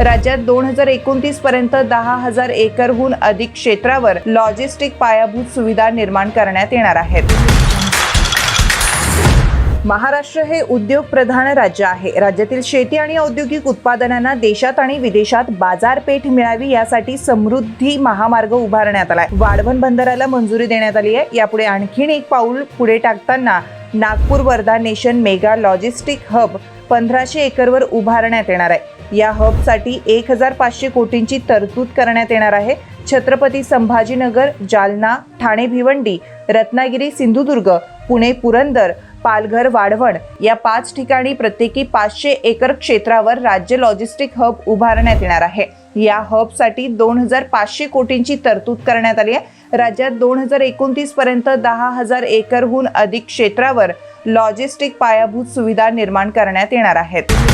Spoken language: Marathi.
राज्यात दोन हजार एकोणतीस पर्यंत दहा हजार एकरहून अधिक क्षेत्रावर लॉजिस्टिक पायाभूत सुविधा निर्माण करण्यात येणार आहेत. महाराष्ट्र हे उद्योग प्रधान राज्य आहे. राज्यातील शेती आणि औद्योगिक उत्पादनांना देशात आणि विदेशात बाजारपेठ मिळावी यासाठी समृद्धी महामार्ग उभारण्यात आलाय. वाढवण बंदराला मंजुरी देण्यात आली आहे. यापुढे आणखीन एक पाऊल पुढे टाकताना Nagpur Wardha nation mega logistic hub पंधराशे एकरवर उभारण्यात येणार आहे. या हबसाठी एक हजार पाचशे कोटींची तरतूद करण्यात येणार आहे. छत्रपती संभाजीनगर जालना ठाणे भिवंडी रत्नागिरी सिंधुदुर्ग पुणे पुरंदर पालघर वाढवण या पाच ठिकाणी प्रत्येकी पाचशे एकर क्षेत्रावर राज्य लॉजिस्टिक हब उभारण्यात येणार आहे. या हबसाठी दोन हजार पाचशे कोटींची तरतूद करण्यात आली आहे. राज्यात दोन हजार एकोणतीस पर्यंत दहा हजार एकरहून अधिक क्षेत्रावर लॉजिस्टिक पायाभूत सुविधा निर्माण करण्यात येणार आहेत.